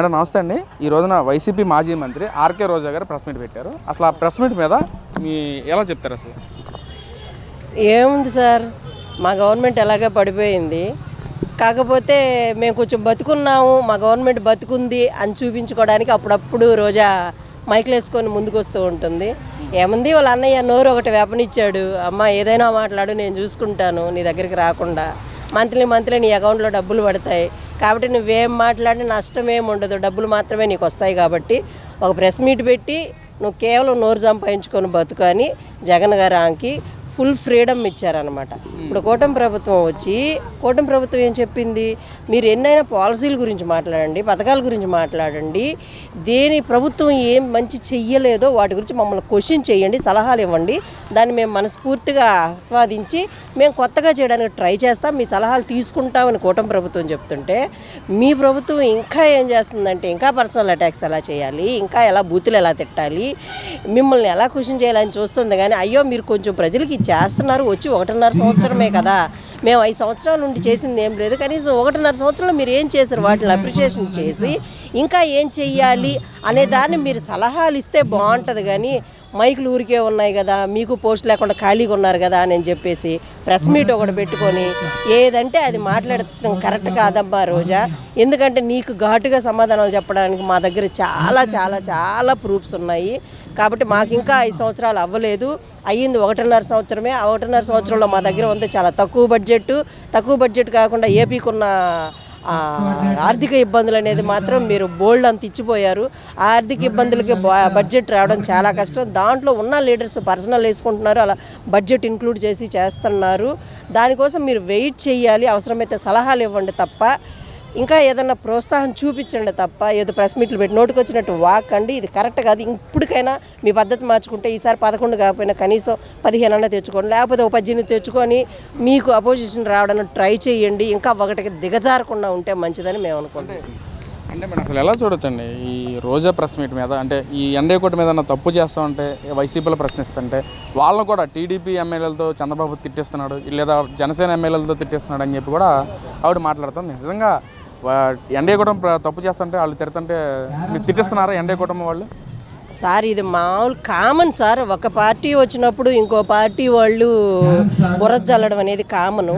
Madam నమస్తే అండి. ఈ రోజున వైసీపీ మాజీ మంత్రి ఆర్కే రోజా గారు ప్రెస్ మీట్ పెట్టారు. అసలు ఆ ప్రెస్ మీట్ మీద మీ ఎలా చెప్తారు అసలు? ఏముంది సార్? మా గవర్నమెంట్ ఎలాగే పడిపోయింది. కాకపోతే మేము కొంచెం బతుకున్నాము మా గవర్నమెంట్ బతుకుంది అని చూపించుకోవడానికి అప్పుడప్పుడు రోజా మైకులు వేసుకొని ముందుకు వస్తూ ఉంటుంది. ఏముంది? వాళ్ళ అన్నయ్య నోరు ఒకటి వేపనిచ్చాడు. అమ్మ ఏదైనా మాట్లాడు నేను చూసుకుంటాను నీ దగ్గరికి రాకుండా. మంత్లీ మంత్లీ నీ అకౌంట్లో డబ్బులు పడతాయి. కాబట్టి నువ్వేం మాట్లాడినా నష్టం ఏమి ఉండదు. డబ్బులు మాత్రమే నీకు వస్తాయి కాబట్టి ఒక ప్రెస్ మీట్ పెట్టి నువ్వు కేవలం నోరు సంపాదించుకొని బతుకని జగన్ గారు ఆమెకి ఫుల్ ఫ్రీడమ్ ఇచ్చారనమాట ఇప్పుడు కూటమి ప్రభుత్వం వచ్చి కూటమి ప్రభుత్వం ఏం చెప్పింది? మీరు ఎన్నైనా పాలసీల గురించి మాట్లాడండి పథకాల గురించి మాట్లాడండి. దేని ప్రభుత్వం ఏం మంచి చెయ్యలేదో వాటి గురించి మమ్మల్ని క్వశ్చన్ చేయండి సలహాలు ఇవ్వండి. దాన్ని మేము మనస్ఫూర్తిగా ఆస్వాదించి మేము కొత్తగా చేయడానికి ట్రై చేస్తాం. మీ సలహాలు తీసుకుంటామని కూటమి ప్రభుత్వం చెప్తుంటే మీ ప్రభుత్వం ఇంకా ఏం చేస్తుందంటే ఇంకా పర్సనల్ అటాక్స్ ఎలా చేయాలి ఇంకా ఎలా బూతులు ఎలా తిట్టాలి మిమ్మల్ని ఎలా క్వశ్చన్ చేయాలని చూస్తుంది. కానీ అయ్యో మీరు కొంచెం ప్రజలకి చేస్తున్నారు వచ్చి ఒకటిన్నర సంవత్సరమే కదా. మేము ఐదు సంవత్సరాల నుండి చేసింది ఏం లేదు. కనీసం ఒకటిన్నర సంవత్సరంలో మీరు ఏం చేశారు? వాటిని అప్రిషియేషన్ చేసి ఇంకా ఏం చెయ్యాలి అనే దాన్ని మీరు సలహాలు ఇస్తే బాగుంటుంది కానీ మైకులు ఊరికే ఉన్నాయి కదా మీకు పోస్ట్ లేకుండా ఖాళీగా ఉన్నారు కదా అని చెప్పేసి ప్రెస్ మీట్ ఒకటి పెట్టుకొని ఏదంటే అది మాట్లాడటం కరెక్ట్ కాదమ్మా రోజా. ఎందుకంటే నీకు ఘాటుగా సమాధానాలు చెప్పడానికి మా దగ్గర చాలా చాలా చాలా ప్రూఫ్స్ ఉన్నాయి. కాబట్టి మాకు ఇంకా ఐదు సంవత్సరాలు అవ్వలేదు. అయ్యింది ఒకటిన్నర సంవత్సరమే. ఆ ఒకటిన్నర సంవత్సరంలో మా దగ్గర ఉంది చాలా తక్కువ బడ్జెట్ తక్కువ బడ్జెట్ కాకుండా ఏపీకున్న ఆర్థిక ఇబ్బందులు అనేది మాత్రం మీరు బోల్డ్ అంత ఇచ్చిపోయారు. ఆ ఆర్థిక ఇబ్బందులకి బ- బడ్జెట్ రావడం చాలా కష్టం. దాంట్లో ఉన్న లీడర్స్ పర్సనల్ వేసుకుంటున్నారు. అలా బడ్జెట్ ఇంక్లూడ్ చేసి చేస్తున్నారు. దానికోసం మీరు వెయిట్ చేయాలి. అవసరమైతే సలహాలు ఇవ్వండి తప్ప. ఇంకా ఏదైనా ప్రోత్సాహం చూపించండి తప్ప ఏదో ప్రెస్ మీట్లు పెట్టి నోటికి వచ్చినట్టు వాక్ అండి ఇది కరెక్ట్ కాదు. ఇప్పటికైనా మీ పద్ధతి మార్చుకుంటే ఈసారి పదకొండు కాకపోయినా కనీసం పదిహేను అన్న తెచ్చుకోండి. లేకపోతే ఒక పద్దెనిమిది తెచ్చుకొని మీకు అపోజిషన్ రావడానికి ట్రై చేయండి. ఇంకా ఒకటికి దిగజారకుండా ఉంటే మంచిదని మేము అనుకుంటాం అంటే మేడం అసలు ఎలా చూడొచ్చండి? ఈ రోజా ప్రెస్ మీట్ మీద అంటే ఈ ఎన్డీ మీద తప్పు చేస్తా ఉంటే వైసీపీలో ప్రశ్నిస్తుంటే వాళ్ళని కూడా టీడీపీ ఎమ్మెల్యేలతో చంద్రబాబు తిట్టిస్తున్నాడు లేదా జనసేన ఎమ్మెల్యేలతో తిట్టిస్తున్నాడు అని చెప్పి కూడా ఆవిడ మాట్లాడుతుంది నిజంగా ఎన్డీ కూటమి తప్పు చేస్తుంటే వాళ్ళు తిడుతుంటే మీరు తిట్టిస్తున్నారా ఎన్డీ కూటమి వాళ్ళు? సార్ ఇది మామూలు కామన్ సార్. ఒక పార్టీ వచ్చినప్పుడు ఇంకో పార్టీ వాళ్ళు బురజల్లడం అనేది కామను.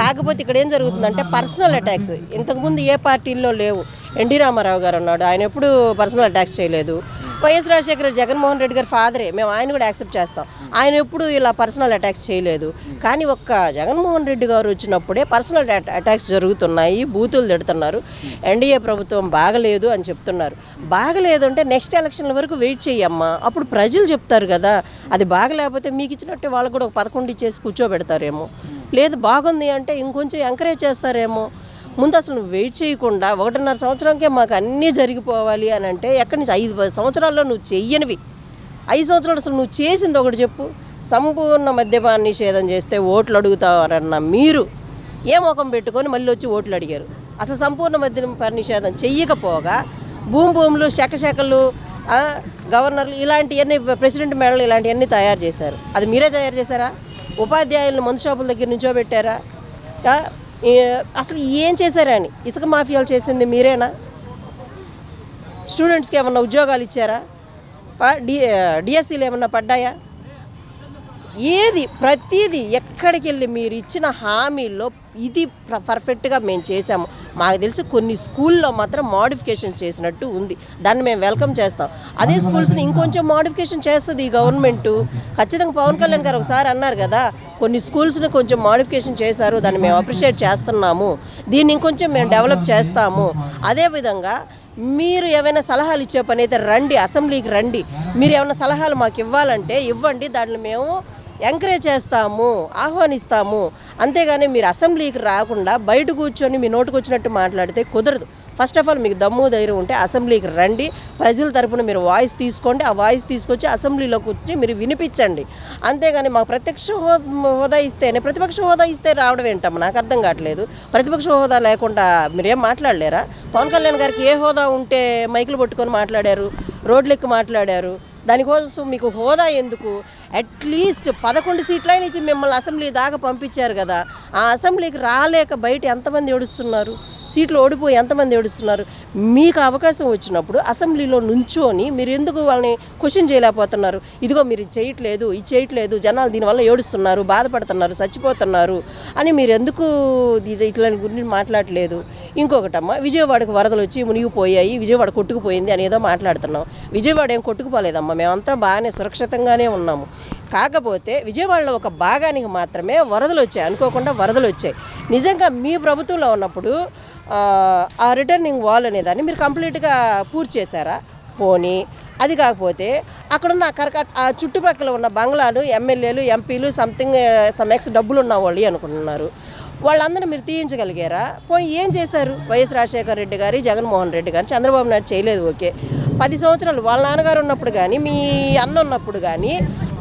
కాకపోతే ఇక్కడ ఏం జరుగుతుందంటే పర్సనల్ అటాక్స్. ఇంతకుముందు ఏ పార్టీల్లో లేవు. ఎన్టీ రామారావు గారు ఉన్నాడు. ఆయన ఎప్పుడు పర్సనల్ అటాక్స్ చేయలేదు. వైఎస్ రాజశేఖర జగన్మోహన్ రెడ్డి గారు ఫాదరే. మేము ఆయన కూడా యాక్సెప్ట్ చేస్తాం. ఆయన ఎప్పుడు ఇలా పర్సనల్ అటాక్స్ చేయలేదు. కానీ ఒక్క జగన్మోహన్ రెడ్డి గారు వచ్చినప్పుడే పర్సనల్ అటాక్స్ జరుగుతున్నాయి బూతులు తిడుతున్నారు. ఎన్డీఏ ప్రభుత్వం బాగలేదు అని చెప్తున్నారు. బాగలేదు అంటే నెక్స్ట్ ఎలక్షన్ల వరకు వెయిట్ చేయమ్మా అప్పుడు ప్రజలు చెప్తారు కదా అది బాగలేకపోతే మీకు ఇచ్చినట్టే వాళ్ళకు కూడా ఒక పదకొండు ఇచ్చేసి కూర్చోబెడతారేమో. లేదు బాగుంది అంటే ఇంకొంచెం ఎంకరేజ్ చేస్తారేమో. ముందు అసలు నువ్వు వెయిట్ చేయకుండా ఒకటిన్నర సంవత్సరంకే మాకు అన్నీ జరిగిపోవాలి అని అంటే ఎక్కడి నుంచి? ఐదు సంవత్సరాల్లో నువ్వు చెయ్యనివి. ఐదు సంవత్సరాలు అసలు నువ్వు చేసింది ఒకటి చెప్పు. సంపూర్ణ మద్యపాన నిషేధం చేస్తే ఓట్లు అడుగుతారన్న మీరు ఏ ముఖం పెట్టుకొని మళ్ళీ వచ్చి ఓట్లు అడిగారు? అసలు సంపూర్ణ మద్యపాన నిషేధం చెయ్యకపోగా భూమి భూములు శకశకలు గవర్నర్లు ఇలాంటివన్నీ ప్రెసిడెంట్ మేడలు ఇలాంటివన్నీ తయారు చేశారు. అది మీరే తయారు చేశారా? ఉపాధ్యాయులను మందు షాపుల దగ్గర నుంచో పెట్టారా? అసలు ఏం చేశారని ఇసుక మాఫియాలు చేసింది మీరేనా? స్టూడెంట్స్కి ఏమన్నా ఉద్యోగాలు ఇచ్చారా? ప- డి డిఎస్సీలు ఏమన్నా పడ్డాయా? ఏది? ప్రతిదీ ఎక్కడికి వెళ్ళి మీరు ఇచ్చిన హామీల్లో ఇది పర్ఫెక్ట్గా మేము చేసాము మాకు తెలిసి కొన్ని స్కూల్లో మాత్రం మోడిఫికేషన్ చేసినట్టు ఉంది. దాన్ని మేము వెల్కమ్ చేస్తాం. అదే స్కూల్స్ని ఇంకొంచెం మోడిఫికేషన్ చేస్తుంది ఈ గవర్నమెంట్ ఖచ్చితంగా పవన్ కళ్యాణ్ గారు ఒకసారి అన్నారు కదా కొన్ని స్కూల్స్ని కొంచెం మోడిఫికేషన్ చేశారు దాన్ని మేము అప్రిషియేట్ చేస్తున్నాము. దీన్ని ఇంకొంచెం మేము డెవలప్ చేస్తాము. అదేవిధంగా మీరు ఏమైనా సలహాలు ఇచ్చే పని అయితే రండి అసెంబ్లీకి రండి. మీరు ఏమైనా సలహాలు మాకు ఇవ్వాలంటే ఇవ్వండి దాంట్లో మేము ఎంకరేజ్ చేస్తాము ఆహ్వానిస్తాము. అంతేగాని మీరు అసెంబ్లీకి రాకుండా బయట కూర్చొని మీ నోటుకు వచ్చినట్టు మాట్లాడితే కుదరదు. ఫస్ట్ ఆఫ్ ఆల్ మీకు దమ్ము ధైర్యం ఉంటే అసెంబ్లీకి రండి. ప్రజల తరపున మీరు వాయిస్ తీసుకోండి. ఆ వాయిస్ తీసుకొచ్చి అసెంబ్లీలోకి వచ్చి మీరు వినిపించండి. అంతేగాని మాకు ప్రత్యక్ష హోదా ఇస్తేనే ప్రతిపక్ష హోదా ఇస్తే రావడం ఏంటమ్మా? నాకు అర్థం కావట్లేదు. ప్రతిపక్ష హోదా లేకుండా మీరేం మాట్లాడలేరా? పవన్ కళ్యాణ్ గారికి ఏ హోదా ఉంటే మైకులు పట్టుకొని మాట్లాడారు? రోడ్లెక్కి మాట్లాడారు? దానికోసం మీకు హోదా ఎందుకు? అట్లీస్ట్ పదకొండు సీట్లైన ఇచ్చి మిమ్మల్ని అసెంబ్లీ దాకా పంపించారు కదా. ఆ అసెంబ్లీకి రాలేక బయట ఎంతమంది ఏడుస్తున్నారు? సీట్లు ఓడిపోయి ఎంతమంది ఏడుస్తున్నారు? మీకు అవకాశం వచ్చినప్పుడు అసెంబ్లీలో నుంచోని మీరు ఎందుకు వాళ్ళని క్వశ్చన్ చేయలేకపోతున్నారు? ఇదిగో మీరు ఇది చేయట్లేదు ఇది చేయట్లేదు జనాలు దీనివల్ల ఏడుస్తున్నారు బాధపడుతున్నారు చచ్చిపోతున్నారు అని మీరు ఎందుకు ఇది ఇట్లాంటి గురించి మాట్లాడలేదు ఇంకొకటమ్మ విజయవాడకు వరదలు వచ్చి మునిగిపోయాయి విజయవాడ కొట్టుకుపోయింది అని ఏదో మాట్లాడుతున్నాం. విజయవాడ ఏం కొట్టుకుపోలేదమ్మా మేమంతా బాగానే సురక్షితంగానే ఉన్నాము. కాకపోతే విజయవాడలో ఒక భాగానికి మాత్రమే వరదలు వచ్చాయి అనుకోకుండా వరదలు వచ్చాయి. నిజంగా మీ ప్రభుత్వంలో ఉన్నప్పుడు ఆ, రిటర్నింగ్ వాల్ అనేదాన్ని మీరు కంప్లీట్గా పూర్తి చేశారా? పోనీ. అది కాకపోతే అక్కడున్న కరకట్ ఆ చుట్టుపక్కల ఉన్న బంగ్లాలు ఎమ్మెల్యేలు ఎంపీలు సంథింగ్ సమ్ ఎక్స్ డబ్బులు ఉన్న వాళ్ళు అనుకుంటున్నారు. వాళ్ళందరూ మీరు తీయించగలిగారా? పోనీ ఏం చేశారు? వైఎస్ రాజశేఖర రెడ్డి గారి జగన్మోహన్ రెడ్డి గారు చంద్రబాబు నాయుడు చేయలేదు ఓకే. పది సంవత్సరాలు వాళ్ళ నాన్నగారు ఉన్నప్పుడు కానీ మీ అన్న ఉన్నప్పుడు కానీ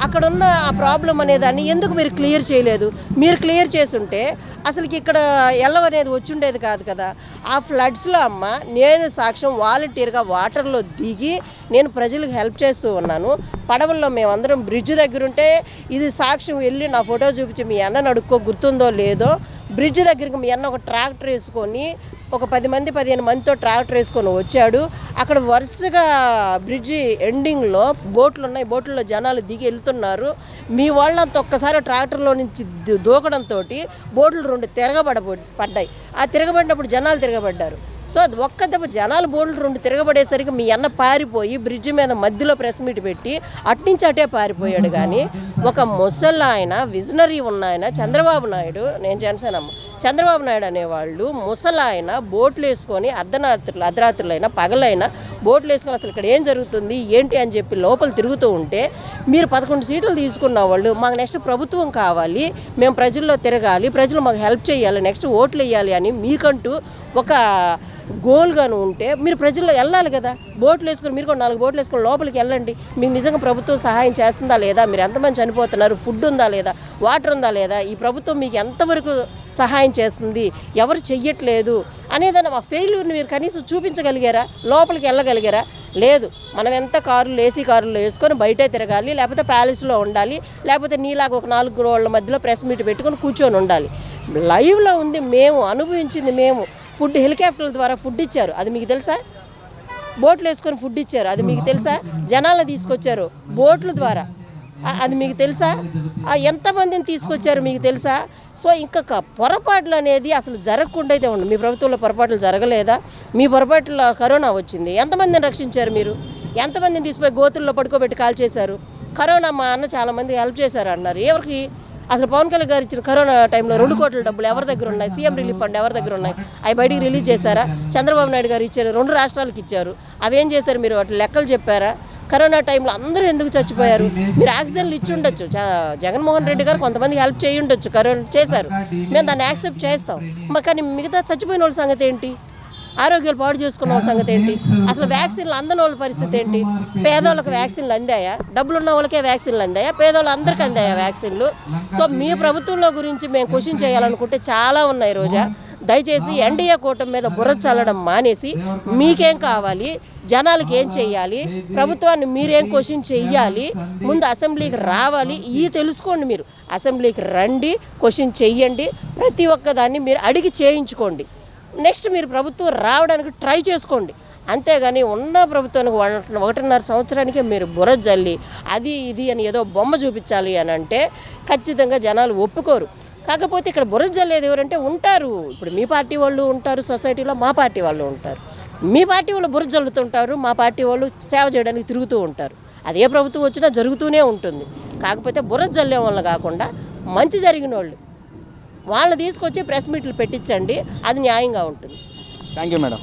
అక్కడ ఉన్న ఆ ప్రాబ్లం అనేదాన్ని ఎందుకు మీరు క్లియర్ చేయలేదు? మీరు క్లియర్ చేసుంటే అసలుకి ఇక్కడ ఎల్లవ అనేది వచ్చిండేది కాదు కదా. ఆ ఫ్లడ్స్లో అమ్మ నేను సాక్ష్యం వాలంటీర్గా వాటర్లో దిగి నేను ప్రజలకు హెల్ప్ చేస్తూ ఉన్నాను. పడవల్లో మేమందరం బ్రిడ్జ్ దగ్గర ఉంటే ఇది సాక్ష్యం వెళ్ళి నా ఫోటో చూపించి మీ అన్నను అడుక్కో గుర్తుందో లేదో బ్రిడ్జ్ దగ్గరికి మీ అన్న ఒక ట్రాక్టర్ వేసుకొని ఒక పది మంది పదిహేను మందితో ట్రాక్టర్ వేసుకొని వచ్చాడు. అక్కడ వరుసగా బ్రిడ్జి ఎండింగ్లో బోట్లు ఉన్నాయి బోట్లలో జనాలు దిగి వెళ్తున్నారు. మీ వాళ్ళంతా ఒక్కసారి ట్రాక్టర్లో నుంచి దూకడంతో బోట్లు రెండు తిరగబడ పడ్డాయి. ఆ తిరగబడినప్పుడు జనాలు తిరగబడ్డారు. సో అది ఒక్క దెబ్బ జనాలు బోల్డ్ రెండు తిరగబడేసరికి మీ అన్న పారిపోయి బ్రిడ్జి మీద మధ్యలో ప్రెస్ మీట్ పెట్టి అట్నుంచి అటే పారిపోయాడు కానీ ఒక ముసలి ఆయన విజనరీ ఉన్న ఆయన చంద్రబాబు నాయుడు నేను జనసేనమ్మ చంద్రబాబు నాయుడు అనేవాళ్ళు ముసలాయన బోట్లు వేసుకొని అర్ధరాత్రులు అర్ధరాత్రులైనా పగలైనా బోట్లు వేసుకొని అసలు ఇక్కడ ఏం జరుగుతుంది ఏంటి అని చెప్పి లోపల తిరుగుతూ ఉంటే మీరు పదకొండు సీట్లు తీసుకున్న వాళ్ళు మాకు నెక్స్ట్ ప్రభుత్వం కావాలి మేము ప్రజల్లో తిరగాలి ప్రజలు మాకు హెల్ప్ చేయాలి నెక్స్ట్ ఓట్లు వేయాలి అని మీకంటూ ఒక గోల్గాను ఉంటే మీరు ప్రజల్లో వెళ్ళాలి కదా. బోట్లు వేసుకొని మీరు కూడా నాలుగు బోట్లు వేసుకొని లోపలికి వెళ్ళండి. మీకు నిజంగా ప్రభుత్వం సహాయం చేస్తుందా లేదా? మీరు ఎంతమంది చనిపోతున్నారు? ఫుడ్ ఉందా లేదా? వాటర్ ఉందా లేదా? ఈ ప్రభుత్వం మీకు ఎంతవరకు సహాయం చేస్తుంది? ఎవరు చెయ్యట్లేదు? అనేదాన్ని మా ఫెయిల్యూర్ని మీరు కనీసం చూపించగలిగారా? లోపలికి వెళ్ళగలిగారా? లేదు. మనం ఎంత కారులు ఏసీ కారులు వేసుకొని బయటే తిరగాలి లేకపోతే ప్యాలెస్లో ఉండాలి లేకపోతే నీలాగా ఒక నాలుగు రోళ్ళ మధ్యలో ప్రెస్ మీట్ పెట్టుకొని కూర్చొని ఉండాలి. లైవ్లో ఉంది. మేము అనుభవించింది మేము. ఫుడ్ హెలికాప్టర్ల ద్వారా ఫుడ్ ఇచ్చారు. అది మీకు తెలుసా? బోట్లు వేసుకొని ఫుడ్ ఇచ్చారు. అది మీకు తెలుసా? జనాలను తీసుకొచ్చారు బోట్ల ద్వారా. అది మీకు తెలుసా? ఎంతమందిని తీసుకొచ్చారు మీకు తెలుసా? సో ఇంకా పొరపాట్లు అనేది అసలు జరగకుండా అయితే ఉండదు మీ ప్రభుత్వంలో పొరపాట్లు జరగలేదా? మీ పొరపాట్ల కరోనా వచ్చింది. ఎంతమందిని రక్షించారు మీరు? ఎంతమందిని తీసుకుపోయి గోతుల్లో పడుకోబెట్టి కాల్ చేశారు కరోనా మా అన్న చాలామంది హెల్ప్ చేశారు అన్నారు. ఎవరికి? అసలు పవన్ కళ్యాణ్ గారు ఇచ్చిన కరోనా టైంలో రెండు కోట్ల డబ్బులు ఎవరి దగ్గర ఉన్నాయి? సీఎం రిలీఫ్ ఫండ్ ఎవరి దగ్గర ఉన్నాయి? అవి బయటికి రిలీజ్ చేశారా? చంద్రబాబు నాయుడు గారు ఇచ్చారు రెండు రాష్ట్రాలకు ఇచ్చారు. అవేం చేశారు మీరు? వాటి లెక్కలు చెప్పారా? కరోనా టైంలో అందరూ ఎందుకు చచ్చిపోయారు? మీరు ఆక్సిజన్లు ఇచ్చి ఉండొచ్చు. జగన్మోహన్ రెడ్డి గారు కొంతమంది హెల్ప్ చేయి ఉండొచ్చు. కరోనా చేశారు. మేము దాన్ని యాక్సెప్ట్ చేస్తాం. కానీ మిగతా చచ్చిపోయిన వాళ్ళ సంగతి ఏంటి? ఆరోగ్యాలు పాడు చేసుకున్న వాళ్ళ సంగతి ఏంటి? అసలు వ్యాక్సిన్లు అందని వాళ్ళ పరిస్థితి ఏంటి? పేదోళ్ళకి వ్యాక్సిన్లు అందాయా? డబ్బులు ఉన్న వాళ్ళకే వ్యాక్సిన్లు అందాయా? పేదోళ్ళు అందరికీ అందాయా వ్యాక్సిన్లు? సో మీ ప్రభుత్వంలో గురించి మేము క్వశ్చన్ చేయాలనుకుంటే చాలా ఉన్నాయి రోజా. దయచేసి ఎన్డీఏ కూటమి మీద బుర్ర చల్లడం మానేసి మీకేం కావాలి? జనాలకి ఏం చెయ్యాలి? ప్రభుత్వాన్ని మీరేం క్వశ్చన్ చెయ్యాలి? ముందు అసెంబ్లీకి రావాలి. ఈ తెలుసుకోండి మీరు. అసెంబ్లీకి రండి క్వశ్చన్ చెయ్యండి. ప్రతి ఒక్కదాన్ని మీరు అడిగి చేయించుకోండి. నెక్స్ట్ మీరు ప్రభుత్వం రావడానికి ట్రై చేసుకోండి. అంతేగాని ఉన్న ప్రభుత్వానికి వన్- ఒకటిన్నర సంవత్సరానికే మీరు బుర్ర జల్లి అది ఇది అని ఏదో బొమ్మ చూపించాలి అని అంటే ఖచ్చితంగా జనాలు ఒప్పుకోరు. కాకపోతే ఇక్కడ బుర్ర జల్లేది ఎవరంటే ఉంటారు. ఇప్పుడు మీ పార్టీ వాళ్ళు ఉంటారు సొసైటీలో మా పార్టీ వాళ్ళు ఉంటారు. మీ పార్టీ వాళ్ళు బుర్ర జల్లుతుంటారు మా పార్టీ వాళ్ళు సేవ చేయడానికి తిరుగుతూ ఉంటారు. అదే ప్రభుత్వం వచ్చినా జరుగుతూనే ఉంటుంది. కాకపోతే బుర్ర జల్లే వాళ్ళు కాకుండా మంచి జరిగిన వాళ్ళు వాళ్ళని తీసుకొచ్చి ప్రెస్ మీట్లు పెట్టించండి. అది న్యాయంగా ఉంటుంది. Thank you madam